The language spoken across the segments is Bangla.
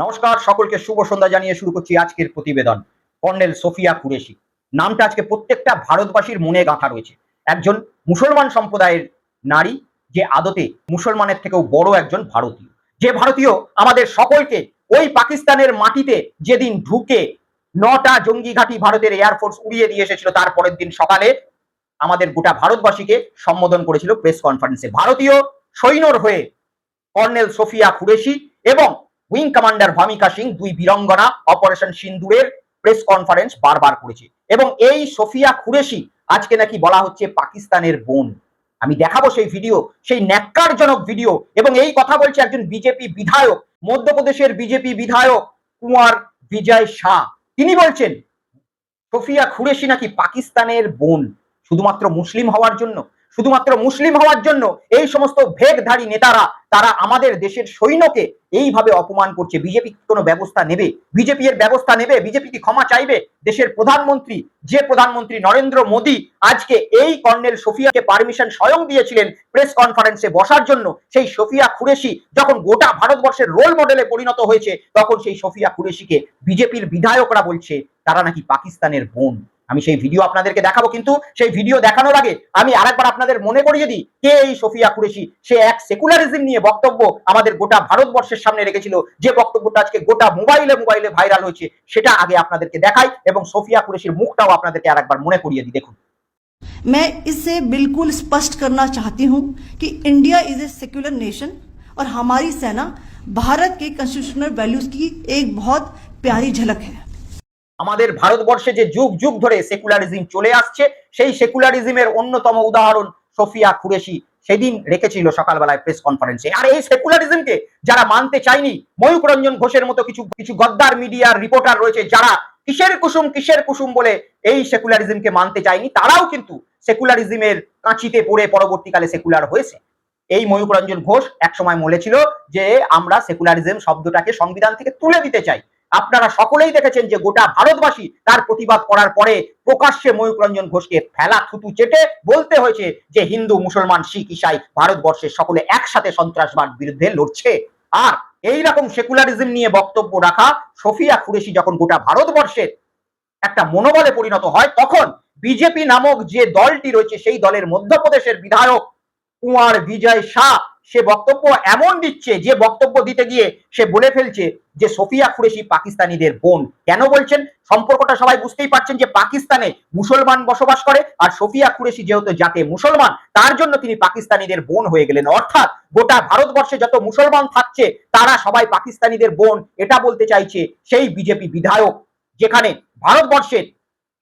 নমস্কার, সকলকে শুভ সন্ধ্যা জানিয়ে শুরু করছি আজকের প্রতিবেদন। কর্নেল সোফিয়া কুরেশি। নামটা আজকে প্রত্যেকটা ভারতবাসীর মনে গাঁথা রয়েছে। একজন মুসলমান সম্প্রদায়ের নারী, যে আদতে মুসলমানের থেকেও বড় একজন ভারতীয়। যে ভারতীয় আমাদের সকলকে ওই পাকিস্তানের মাটিতে যেদিন ঢুকে নটা জঙ্গি ঘাঁটি ভারতের এয়ারফোর্স উড়িয়ে দিয়ে এসেছিল, তার পরের দিন সকালে আমাদের গোটা ভারতবাসীকে সম্বোধন করেছিল প্রেস কনফারেন্সে ভারতীয় সৈন্যর হয়ে কর্নেল সোফিয়া কুরেশি এবং উইং কমান্ডার ভামিকা সিং দুই বীরঙ্গনা অপারেশন সিন্দুরের প্রেস কনফারেন্স বারবার করেছে। এবং এই সোফিয়া কুরেশি আজকে নাকি বলা হচ্ছে পাকিস্তানের বোন। আমি দেখাবো সেই ভিডিও সেই ন্যাক্কারজনক ভিডিও এবং এই কথা বলছে একজন বিজেপি বিধায়ক, মধ্যপ্রদেশের বিজেপি বিধায়ক কুমার বিজয় শাহ। তিনি বলছেন, সোফিয়া খুরেশি নাকি পাকিস্তানের বোন, শুধুমাত্র মুসলিম হওয়ার জন্য? শুধুমাত্র মুসলিম হওয়ার জন্য এই সমস্ত ভেগধারী নেতারা, তারা আমাদের দেশের সৈন্যকে এইভাবে অপমান করছে। বিজেপি কোনো ব্যবস্থা নেবে? বিজেপি এর ব্যবস্থা নেবে? বিজেপি কি ক্ষমা চাইবে? দেশের প্রধানমন্ত্রী, যে প্রধানমন্ত্রী নরেন্দ্র মোদী আজকে এই কর্নেল সোফিয়াকে পারমিশন স্বয়ং দিয়েছিলেন প্রেস কনফারেন্সে বসার জন্য, সেই সোফিয়া খুরেশি যখন গোটা ভারতবর্ষের রোল মডেলে পরিণত হয়েছে, তখন সেই সোফিয়া খুরেশিকে বিজেপির বিধায়করা বলছে, তারা নাকি পাকিস্তানের বোন। আমি সেই ভিডিও আপনাদেরকে দেখাবো কিন্তু সেই ভিডিও দেখানোর আগে আমি আরেকবার আপনাদের মনে করিয়ে দিই কে এই সোফিয়া কুরেশি সে এক সেকুলারিজম নিয়ে বক্তব্য আমাদের গোটা ভারতবর্ষের সামনে রেখেছিল যে বক্তব্যটা আজকে গোটা মোবাইলে মোবাইলে ভাইরাল হয়েছে সেটা আগে আপনাদেরকে দেখাই এবং সোফিয়া কুরেশির মুখটাও আপনাদেরকে আরেকবার মনে করিয়ে দিই দেখুন मैं इससे बिल्कुल स्पष्ट करना चाहती हूं कि India is a secular nation और हमारी सेना भारत के कॉन्स्टिट्यूशनल वैल्यूज की एक बहुत प्यारी झलक है আমাদের ভারতবর্ষে যে যুগ যুগ ধরে সেকুলারিজম চলে আসছে, সেই সেকুলারিজমের অন্যতম উদাহরণ সোফিয়া কুরেশি সেদিন রেখেছিল সকালবেলায় প্রেস কনফারেন্সে আর এই সেকুলারিজমকে যারা মানতে চায়নি ময়ূক রঞ্জন ঘোষের মতো কিছু কিছু গদ্দার মিডিয়ার রিপোর্টার রয়েছে, যারা কিসের কুসুম কিসের কুসুম বলে এই সেকুলারিজমকে মানতে চায়নি, তারাও কিন্তু সেকুলারিজমের কাঁচিতে পড়ে পরবর্তীকালে সেকুলার হয়েছে। এই ময়ূক রঞ্জন ঘোষ একসময় বলেছিল যে আমরা সেকুলারিজম শব্দটাকে সংবিধান থেকে তুলে দিতে চাই। আপনারা সকলেই দেখেছেন যে গোটা ভারতবাসী তার প্রতিবাদ করার পরে প্রকাশ্যে ময়ূক রঞ্জন ঘোষকে ফেলা থুতু চেটে বলতে হয়েছে যে হিন্দু, মুসলমান, শিখ, ইসাই ভারতবর্ষের সকলে একসাথে সন্ত্রাসবাদ বিরুদ্ধে লড়ছে। আর এই রকম সেকুলারিজম নিয়ে বক্তব্য রাখা সোফিয়া কুরেশি যখন গোটা ভারতবর্ষের একটা মনোবলে পরিণত হয়, তখন বিজেপি নামক যে দলটি রয়েছে, সেই দলের মধ্যপ্রদেশের বিধায়ক কুমার বিজয় শাহ সে বক্তব্য এমন দিচ্ছে, যে বক্তব্য দিতে গিয়ে সে বলে ফেলছে যে সোফিয়া কুরেশি পাকিস্তানিদের বোন। কেন বলছেন? সম্পর্কটা সবাই বুঝতেই পারছেন যে পাকিস্তানে মুসলমান বসবাস করে, আর সোফিয়া কুরেশি যেহেতু জাতে মুসলমান, তার জন্য তিনি পাকিস্তানিদের বোন হয়ে গেলেন। অর্থাৎ গোটা ভারতবর্ষে যত মুসলমান থাকছে, তারা সবাই পাকিস্তানিদের বোন। এটা বলতে চাইছে সেই বিজেপি বিধায়ক, যেখানে ভারতবর্ষের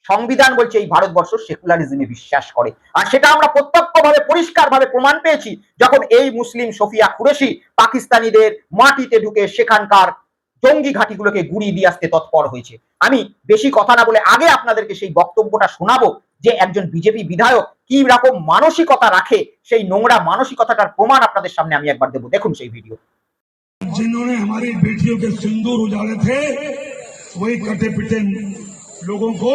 সংবিধান বলছে এই ভারতবর্ষ সেকুলারিজমে বিশ্বাস করে আর সেটা আমরা প্রত্যক্ষভাবে পরিষ্কারভাবে প্রমাণ পেয়েছি যখন এই মুসলিম সোফিয়া কুরেশি পাকিস্তানিদের মাটিতে ঢুকে সেখানকার জঙ্গি ঘাঁটিগুলোকে গুড়িয়ে দিয়ে আসতে তৎপর হয়েছে আমি বেশি কথা না বলে আগে আপনাদেরকে সেই বক্তব্যটা শোনাবো যে একজন বিজেপি বিধায়ক কি রকম মানসিকতা রাখে সেই নোংরা মানসিকতাটার প্রমাণ আপনাদের সামনে আমি একবার দেবো দেখুন সেই ভিডিও जिन्होंने हमारी बेटियों के सिंदूर उजाड़े थे वही कटे पिटे लोगों को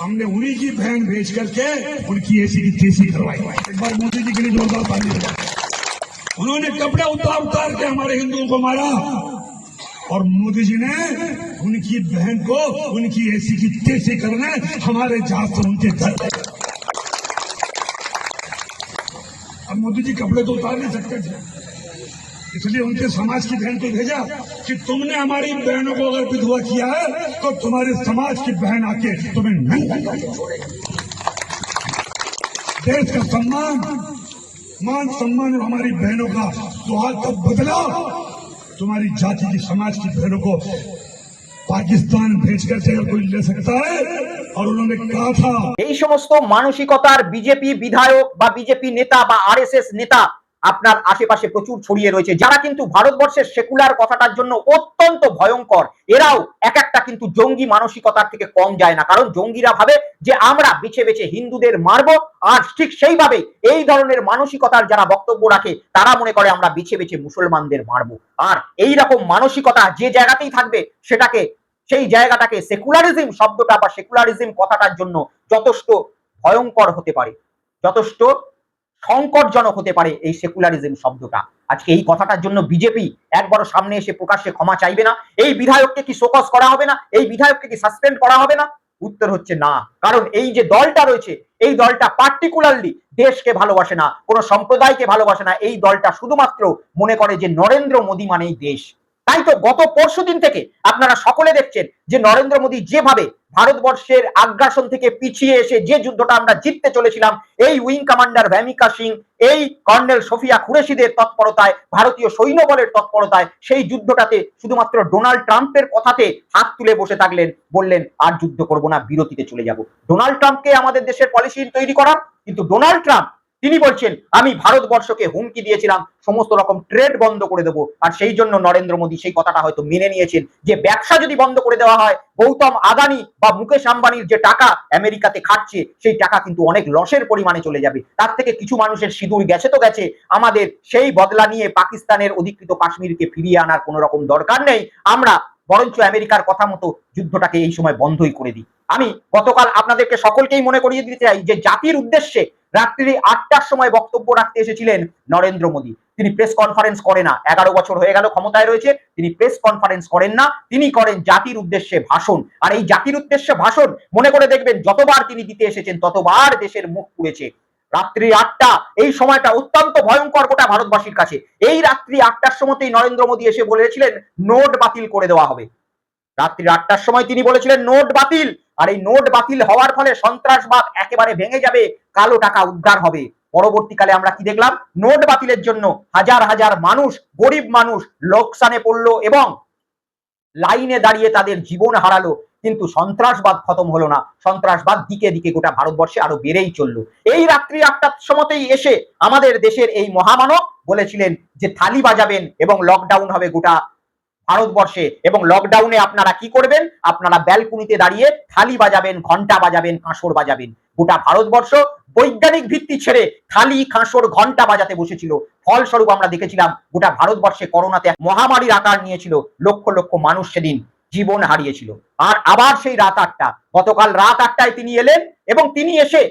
हमने उन्हीं की बहन भेज करके उनकी ऐसी की तैसी करवाई। एक बार मोदी जी के लिए जोरदार ताली उन्होंने कपड़े उतार उतार के हमारे हिंदुओं को मारा और मोदी जी ने उनकी बहन को उनकी ऐसी की तैसी करने हमारे जहाज़ से उनके घर अब मोदी जी कपड़े तो उतार नहीं सकते थे। इसलिए उनके समाज की बहन को भेजा कि तुमने हमारी बहनों को अगर विधवा किया है तो तुम्हारे समाज की बहन आके तुम्हें नंगा करके छोड़ेगी देश का सम्मान मान सम्मान और हमारी बहनों का सुहाग तब बदला तुम्हारी जाति की समाज की बहनों को पाकिस्तान भेज करके अगर कोई ले सकता है और उन्होंने कहा था এই সমস্ত মানসিকতার বিজেপি বিধায়ক বা বিজেপি নেতা বা আরএসএস নেতা আপনার আশেপাশে প্রচুর ছড়িয়ে রয়েছে। যারা কিন্তু ভারতবর্ষের সেকুলার কথাটার জন্য অত্যন্ত ভয়ঙ্কর, এরাও এক একটা কিন্তু জঙ্গি মানসিকতার থেকে কম যায় না। কারণ জঙ্গিরা ভাবে যে আমরা বেছে বেছে হিন্দুদের মারবো, আর ঠিক সেইভাবে এই ধরনের মানসিকতার যারা বক্তব্য রাখে, তারা মনে করে আমরা বেছে বেছে মুসলমানদের মারবো। আর এই রকম মানসিকতা যে জায়গাতেই থাকবে, সেটাকে, সেই জায়গাটাকে সেকুলারিজম শব্দটা বা সেকুলারিজম কথাটার জন্য যথেষ্ট ভয়ঙ্কর হতে পারে। যথেষ্ট সংকটজনক হতে পারে এই সেকুলারিজম শব্দটা। আজকে এই কথাটার জন্য বিজেপি একবারও সামনে এসে প্রকাশ্যে ক্ষমা চাইবে না। এই বিধায়ককে কি শোকজ করা হবে না? এই বিধায়ককে কি সাসপেন্ড করা হবে না? উত্তর হচ্ছে না। কারণ এই যে দলটা রয়েছে, এই দলটা পার্টিকুলারলি দেশকে ভালোবাসে না, কোনো সম্প্রদায়কে ভালোবাসে না। এই দলটা শুধুমাত্র মনে করে যে নরেন্দ্র মোদী মানেই দেশ। তাই তো গত পরশু দিন থেকে আপনারা সকলে দেখছেন যে নরেন্দ্র মোদী যেভাবে ভারতবর্ষের আগ্রাসন থেকে পিছিয়ে এসে যে যুদ্ধটা আমরা জিততে চলেছিলাম, এই উইং কমান্ডার ভ্যামিকা সিং, এই কর্নেল সোফিয়া খুরেশিদের তৎপরতায়, ভারতীয় সৈন্যবলের তৎপরতায় সেই যুদ্ধটাতে শুধুমাত্র ডোনাল্ড ট্রাম্পের কথাতে হাত তুলে বসে থাকলেন, বললেন, আর যুদ্ধ করব না, বিরতিতে চলে যাব। ডোনাল্ড ট্রাম্পকে আমাদের দেশের পলিসি তৈরি করার কিন্তু ডোনাল্ড ট্রাম্প তিনি বলছেন, আমি ভারতবর্ষকে হুমকি দিয়েছিলাম, সমস্ত রকম ট্রেড বন্ধ করে দেবো। আর সেই জন্য নরেন্দ্র মোদী সেই কথাটা হয়তো মেনে নিয়েছেন, যে ব্যবসা যদি বন্ধ করে দেওয়া হয়, গৌতম আদানি বা মুকেশ আম্বানির যে টাকা আমেরিকাতে খাটছে, সেই টাকা কিন্তু অনেক লসের পরিমাণে চলে যাবে। তার থেকে কিছু মানুষের সিঁদুর গেছে তো গেছে। আমাদের সেই বদলা নিয়ে পাকিস্তানের অধিকৃত কাশ্মীরকে ফিরিয়ে আনার কোনো রকম দরকার নেই। আমরা বরঞ্চ আমেরিকার কথা মতো যুদ্ধটাকে এই সময় বন্ধই করে দিই। আমি গতকাল আপনাদেরকে সকলকেই মনে করিয়ে দিতে চাই যে জাতির উদ্দেশ্যে রাত্রি আটটার সময় বক্তব্য রাখতে এসেছিলেন নরেন্দ্র মোদী। তিনি প্রেস কনফারেন্স করে না। এগারো বছর হয়ে গেল, ক্ষমতায় রয়েছে। তিনি প্রেস কনফারেন্স করেন না। তিনি করেন জাতির উদ্দেশ্যে ভাষণ। আর এই জাতির উদ্দেশ্যে ভাষণ, মনে করে দেখবেন, যতবার তিনি দিতে এসেছেন, ততবার দেশের মুখ পুড়েছে। রাত্রি আটটা, এই সময়টা অত্যন্ত ভয়ঙ্কর গোটা ভারতবাসীর কাছে। এই রাত্রি আটটার সময়তেই নরেন্দ্র মোদী এসে বলেছিলেন, নোট বাতিল করে দেওয়া হবে। রাত্রি আটটার সময় তিনি বলেছিলেন, নোট বাতিল। আর এই নোট বাতিল হওয়ার ফলে সন্ত্রাসবাদ একেবারে ভেঙে যাবে, কালো টাকা উদ্ধার হবে। পরবর্তীকালে আমরা কি দেখলাম? নোট বাতিলের জন্য হাজার হাজার মানুষ, গরিব মানুষ লোকসানে পড়ল এবং লাইনে দাঁড়িয়ে তাদের জীবন হারালো। কিন্তু সন্ত্রাসবাদ খতম হলো না। সন্ত্রাসবাদ দিকে দিকে গোটা ভারতবর্ষে আরও বেড়েই চলল। এই রাত্রি আটটার সময়তেই এসে আমাদের দেশের এই মহামানব বলেছিলেন যে থালি বাজাবেন এবং লকডাউন হবে গোটা ভারতবর্ষে এবং লকডাউনে আপনারা কি করবেন? আপনারা ব্যালকুনিতে দাঁড়িয়ে থালি বাজাবেন, ঘণ্টা বাজাবেন, কাঁসর বাজাবেন। গোটা ভারতবর্ষ বৈজ্ঞানিক ভিত্তি ছেড়ে থালি, কাঁসর, ঘণ্টা বাজাতে বসেছিল। ফলস্বরূপ আমরা দেখেছিলাম, গোটা ভারতবর্ষে করোনাতে মহামারীর আকার নিয়েছিল, লক্ষ লক্ষ মানুষ সেদিন জীবন হারিয়েছিল। আর আবার সেই রাত আটটা, গতকাল রাত আটটায় তিনি এলেন এবং তিনি এসে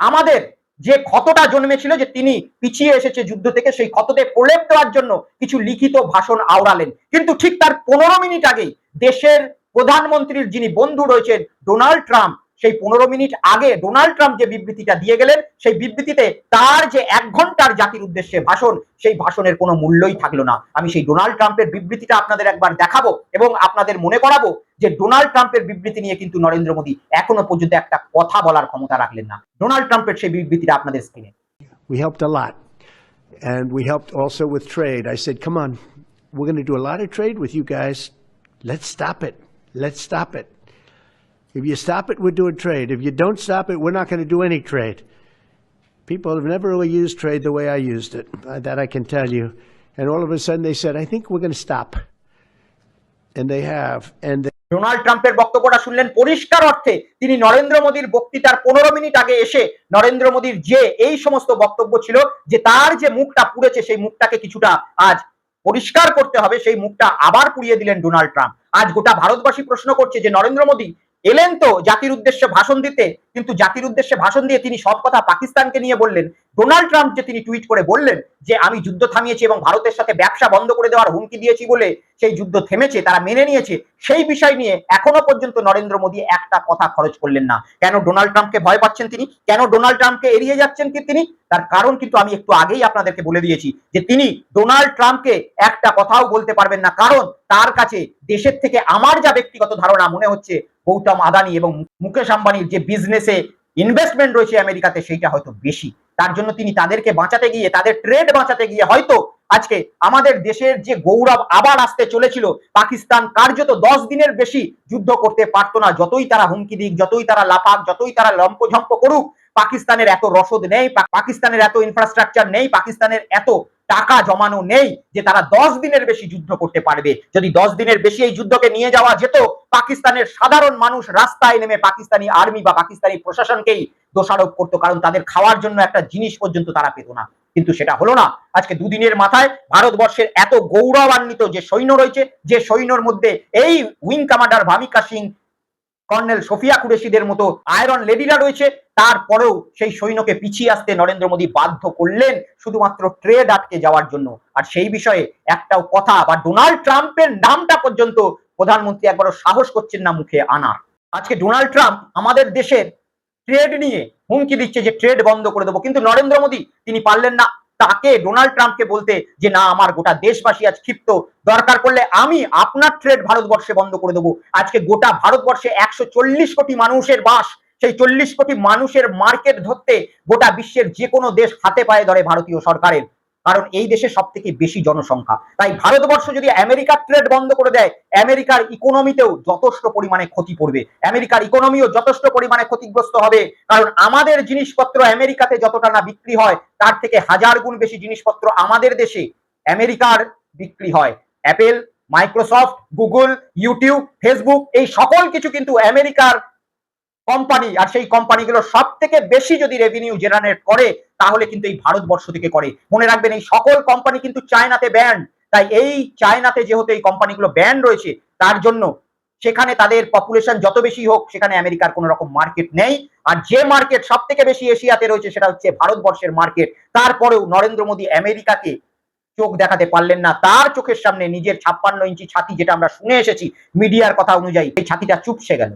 আমাদের যে ক্ষতটা জন্মেছিল, যে তিনি পিছিয়ে এসেছে যুদ্ধ থেকে, সেই ক্ষততে প্রলেপ দেওয়ার জন্য কিছু লিখিত ভাষণ আওড়ালেন। কিন্তু ঠিক তার পনেরো মিনিট আগেই দেশের প্রধানমন্ত্রীর যিনি বন্ধু রয়েছেন, ডোনাল্ড ট্রাম্প সেই পনেরো মিনিট আগে ডোনাল্ড ট্রাম্প যে বিবৃতিটা দিয়ে গেলেন সেই বিবৃতিতে তার যে এক ঘণ্টার জাতির উদ্দেশ্যে ভাষণ সেই ভাষণের কোনো মূল্যই থাকল না আমি সেই ডোনাল্ড ট্রাম্পের বিবৃতিটা আপনাদের একবার দেখাবো এবং আপনাদের মনে করাবো যে ডোনাল্ড ট্রাম্পের বিবৃতি নিয়ে কিন্তু নরেন্দ্র মোদী এখনও পর্যন্ত একটা কথা বলার ক্ষমতা রাখলেন না ডোনাল্ড ট্রাম্পের সেই বিবৃতিটা আপনাদের স্ক্রিনে We helped a lot. And we helped also with trade. I said, come on, we're going to do a lot of trade with you guys. Let's stop it. Let's stop it. If you stop it, we're doing trade. If you don't stop it, we're not going to do any trade. People have never really used trade the way I used it. Uh, That I can tell you. And all of a sudden they said, I think we're going to stop. And they have. And they Donald ট্রাম্পের বক্তব্যটা শুনলেন পরিষ্কার অর্থে তিনি নরেন্দ্র মোদীর বক্তৃতার পনেরো মিনিট আগে এসে নরেন্দ্র মোদীর যে এই সমস্ত বক্তব্য ছিল যে তার যে মুখটা পুড়েছে সেই মুখটাকে কিছুটা আজ পরিষ্কার করতে হবে সেই মুখটা আবার পুড়িয়ে দিলেন ডোনাল্ড ট্রাম্প আজ গোটা ভারতবাসী প্রশ্ন করছে যে নরেন্দ্র মোদী এলেন তো জাতির উদ্দেশ্যে ভাষণ দিতে, কিন্তু জাতির উদ্দেশ্যে ভাষণ দিয়ে তিনি সব কথা পাকিস্তানকে নিয়ে বললেন। ডোনাল্ড ট্রাম্প যে তিনি টুইট করে বললেন যে, আমি যুদ্ধ থামিয়েছি এবং ভারতের সাথে ব্যবসা বন্ধ করে দেওয়ার হুমকি দিয়েছি বলে সেই যুদ্ধ থেমেছে, তারা মেনে নিয়েছে, সেই বিষয় নিয়ে এখনও পর্যন্ত নরেন্দ্র মোদী একটা কথা খরচ করলেন না। কেন ডোনাল্ড ট্রাম্পকে ভয় পাচ্ছেন তিনি? কেন ডোনাল্ড ট্রাম্পকে এড়িয়ে যাচ্ছেন কি তিনি? তার কারণ কিন্তু আমি একটু আগেই আপনাদেরকে বলে দিয়েছি যে, তিনি ডোনাল্ড ট্রাম্পকে একটা কথাও বলতে পারবেন না। কারণ তার কাছে দেশের থেকে আমার যা ব্যক্তিগত ধারণা মনে হচ্ছে গৌতম আদানি এবং মুকেশ আম্বানির যে বিজনেসে ইনভেস্টমেন্ট রয়েছে আমেরিকাতে, সেইটা হয়তো বেশি। তার জন্য তিনি তাদেরকে বাঁচাতে গিয়ে, তাদের ট্রেড বাঁচাতে গিয়ে হয়তো আজকে আমাদের দেশের যে গৌরব আবার আসতে চলেছিল, পাকিস্তান কার্যত দশ দিনের বেশি যুদ্ধ করতে পারতো না। যতই তারা হুমকি দিক, যতই তারা লাপাক যতই তারা লম্পঝম্প করুক, পাকিস্তানের এত রসদ নেই পাকিস্তানের এত ইনফ্রাস্ট্রাকচার নেই, পাকিস্তানের এত টাকা জমানো নেই যে তারা দশ দিনের বেশি যুদ্ধ করতে পারবে। যদি দশ দিনের বেশি এই যুদ্ধকে নিয়ে যাওয়া যেত, পাকিস্তানের সাধারণ মানুষ রাস্তায় নেমে পাকিস্তানী আর্মি বা পাকিস্তানি প্রশাসনকেই দোষারোপ করতো, কারণ তাদের খাওয়ার জন্য একটা জিনিস পর্যন্ত তারা পেত না। কিন্তু সেটা হলো না। আজকে দুদিনের মাথায় ভারতবর্ষের এত গৌরবান্বিত যে সৈন্য রয়েছে, যে সৈন্যর মধ্যে এই wing commander Vyomika Singh colonel Sofia কুরেশিদের মতো আয়রন লেডিরা রয়েছে। তারপরেও সেই সৈন্যকে পিছিয়ে আসতে নরেন্দ্র মোদী বাধ্য করলেন শুধুমাত্র ট্রেড আটকে যাওয়ার জন্য। আর সেই বিষয়ে একটাও কথা বা ডোনাল্ড ট্রাম্পের নামটা পর্যন্ত প্রধানমন্ত্রী একবারও সাহস করছেন না মুখে আনার। আজকে ডোনাল্ড ট্রাম্প আমাদের দেশের ট্রেড নিয়ে হুমকি দিচ্ছে যে ট্রেড বন্ধ করে দেবো। কিন্তু নরেন্দ্র মোদী, তিনি পারলেন না তাকে ডোনাল্ড ট্রাম্পকে বলতে যে, না, আমার গোটা দেশবাসী আজ ক্ষিপ্ত। দরকার করলে আমি আপনার ট্রেড ভারতবর্ষে বন্ধ করে দেবো। আজকে গোটা ভারতবর্ষে একশো চল্লিশ কোটি মানুষের বাস, সেই চল্লিশ কোটি মানুষের মার্কেট ধরতে গোটা বিশ্বের যে কোনো দেশ হাতে পায়ে ধরে ভারতীয় সরকারের। কারণ এই দেশে সব থেকে বেশি জনসংখ্যা। তাই ভারতবর্ষ যদি আমেরিকার ট্রেড বন্ধ করে দেয়, আমেরিকার ইকোনমিতেও যথেষ্ট পরিমাণে ক্ষতি পড়বে আমেরিকার ইকোনমিও যথেষ্ট পরিমাণে ক্ষতিগ্রস্ত হবে। কারণ আমাদের জিনিসপত্র আমেরিকাতে যতটা না বিক্রি হয়, তার থেকে হাজার গুণ বেশি জিনিসপত্র আমাদের দেশে আমেরিকার বিক্রি হয়। Apple Microsoft Google YouTube Facebook এই সকল কিছু কিন্তু আমেরিকার কোম্পানি আর সেই কোম্পানিগুলো সব থেকে বেশি যদি রেভিনিউ জেনারেট করে, তাহলে কিন্তু এই ভারতবর্ষ থেকে করে। মনে রাখবেন, এই সকল কোম্পানি কিন্তু চায়নাতে ব্যান্ড তাই এই চায়নাতে যেহেতু এই কোম্পানিগুলো ব্যান্ড রয়েছে, তার জন্য সেখানে তাদের পপুলেশন যত বেশি হোক, সেখানে আমেরিকার কোনো রকম মার্কেট নেই। আর যে মার্কেট সব থেকে বেশি এশিয়াতে রয়েছে, সেটা হচ্ছে ভারতবর্ষের মার্কেট তারপরেও নরেন্দ্র মোদী আমেরিকাকে চোখ দেখাতে পারলেন না। তার চোখের সামনে নিজের ছাপ্পান্ন ইঞ্চি ছাতি, যেটা আমরা শুনে এসেছি মিডিয়ার কথা অনুযায়ী, এই ছাতিটা চুপসে গেল।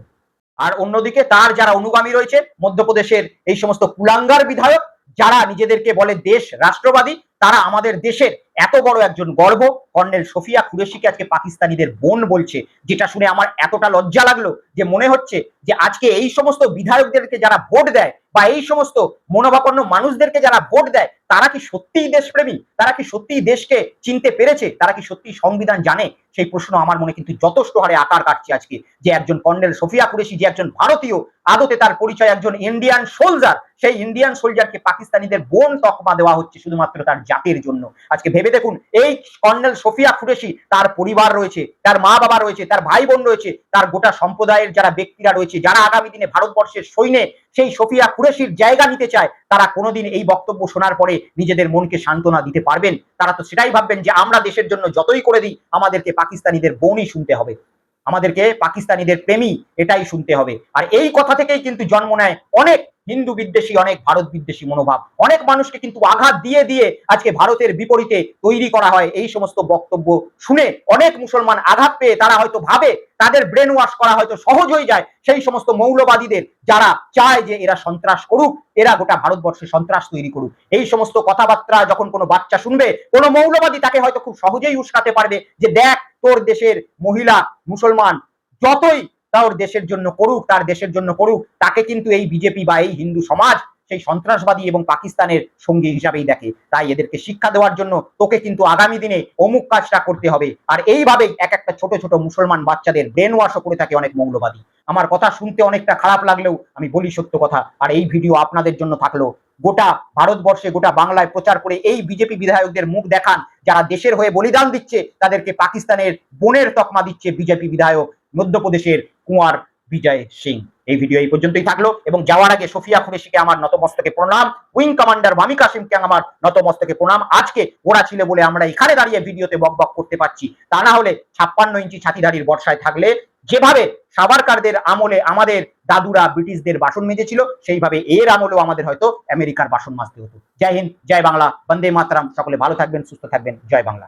আর অন্যদিকে তার যারা অনুগামী রয়েছে মধ্যপ্রদেশের এই সমস্ত কুলাঙ্গার বিধায়ক, যারা নিজেদেরকে বলে দেশ রাষ্ট্রবাদী তারা আমাদের দেশের এত বড় একজন গর্ব। কর্নেল সোফিয়া কুরেশিকে আজকে পাকিস্তানিদের বোন বলছে, যেটা শুনে আমার এতটা লজ্জা লাগল যে মনে হচ্ছে যে আজকে এই সমস্ত বিধায়কদেরকে যারা ভোট দেয় বা এই সমস্ত মনোভাপন্ন মানুষদেরকে যারা ভোট দেয়, তারা কি সত্যিই দেশপ্রেমী? তারা কি সত্যিই দেশকে চিনতে পেরেছে? তারা কি সত্যিই সংবিধান জানে? সেই প্রশ্ন আমার মনে কিন্তু যথেষ্ট হারে আকার কাটছে আজকে যে একজন কর্নেল সোফিয়া কুরেশি, যে একজন ভারতীয়, আদতে তার পরিচয় একজন ইন্ডিয়ান সোলজার সেই ইন্ডিয়ান সোলজারকে পাকিস্তানিদের বোন তকমা দেওয়া হচ্ছে শুধুমাত্র তার জাতির জন্য। আজকে ভেবে দেখুন, এই কর্নেল সোফিয়া কুরেশি তার পরিবার রয়েছে, তার মা বাবা রয়েছে, তার ভাই বোন রয়েছে, তার গোটা সম্প্রদায়ের যারা ব্যক্তিরা রয়েছে, যারা আগামী দিনে ভারতবর্ষের সৈন্যে সেই সোফিয়া কুরেশির জায়গা নিতে চায়, তারা কোনোদিন এই বক্তব্য শোনার পরে নিজেদের মনকে সান্ত্বনা দিতে পারবেন। তারা তো সেটাই ভাববেন যে আমরা দেশের জন্য যতই করে দিই, আমাদেরকে পাকিস্তানিদের বোনই শুনতে হবে। আমাদেরকে পাকিস্তানিদের প্রেমী এটাই শুনতে হবে। আর এই কথা থেকেই কিন্তু জন্ম নেয় অনেক হিন্দু বিদ্বেষী, অনেক ভারত বিদ্বেষী মনোভাব। অনেক মানুষকে কিন্তু আঘাত দিয়ে দিয়ে আজকে ভারতের বিপরীতে তৈরি করা হয়। এই সমস্ত বক্তব্য শুনে অনেক মুসলমান আঘাত পেয়ে তারা হয়তো ভাবে তাদের ব্রেন ওয়াশ করা হয়তো সহজ হয়ে যায়। সেই সমস্ত মৌলবাদীদের যারা চায় যে এরা সন্ত্রাস করুক, এরা গোটা ভারতবর্ষে সন্ত্রাস তৈরি করুক। এই সমস্ত কথাবার্তা যখন কোনো বাচ্চা শুনবে, কোনো মৌলবাদী তাকে হয়তো খুব সহজেই উস্কাতে পারবে যে দেখ তোর দেশের মহিলা মুসলমান যতই তার দেশের জন্য করুক, তার দেশের জন্য করুক, তাকে কিন্তু এই বিজেপি বা এই হিন্দু সমাজ সেই সন্ত্রাসবাদী এবং পাকিস্তানের সঙ্গী হিসাবেই দেখে। তাই এদেরকে শিক্ষা দেওয়ার জন্য তোকে কিন্তু আগামী দিনে অমুক কাজটা করতে হবে। আর এইভাবেই এক একটা ছোট ছোট মুসলমান বাচ্চাদের ব্রেন ওয়াশও করে থাকে অনেক মৌলবাদী। আমার কথা শুনতে অনেকটা খারাপ লাগলেও আমি বলি সত্য কথা। আর এই ভিডিও আপনাদের জন্য থাকল। গোটা ভারতবর্ষে, গোটা বাংলায় প্রচার করে এই বিজেপি বিধায়কদের মুখ দেখান। যারা দেশের হয়ে বলিদান দিচ্ছে, তাদেরকে পাকিস্তানের বোনের তকমা দিচ্ছে বিজেপি বিধায়ক মধ্যপ্রদেশের কুঁয়ার বিজয় সিং। এই ভিডিও এই পর্যন্তই থাকল এবং যাওয়ার আগে সোফিয়া কুরেশিকে আমার নতমস্তকে প্রণাম। উইং কমান্ডার মামি কাসিমকে আমার নতমস্তকে প্রণাম। আজকে ওরা ছিল বলে আমরা এখানে দাঁড়িয়ে ভিডিওতে বক বক করতে পারছি। তা না হলে ছাপ্পান্ন ইঞ্চি ছাতিদারির বর্ষায় থাকলে যেভাবে সাবারকারদের আমলে আমাদের দাদুরা ব্রিটিশদের বাসন মেজেছিল, সেইভাবে এর আমলেও আমাদের হয়তো আমেরিকার বাসন মাজতে হতো। জয় হিন্দ, জয় বাংলা, বন্দে মাতরম। সকলে ভালো থাকবেন, সুস্থ থাকবেন। জয় বাংলা।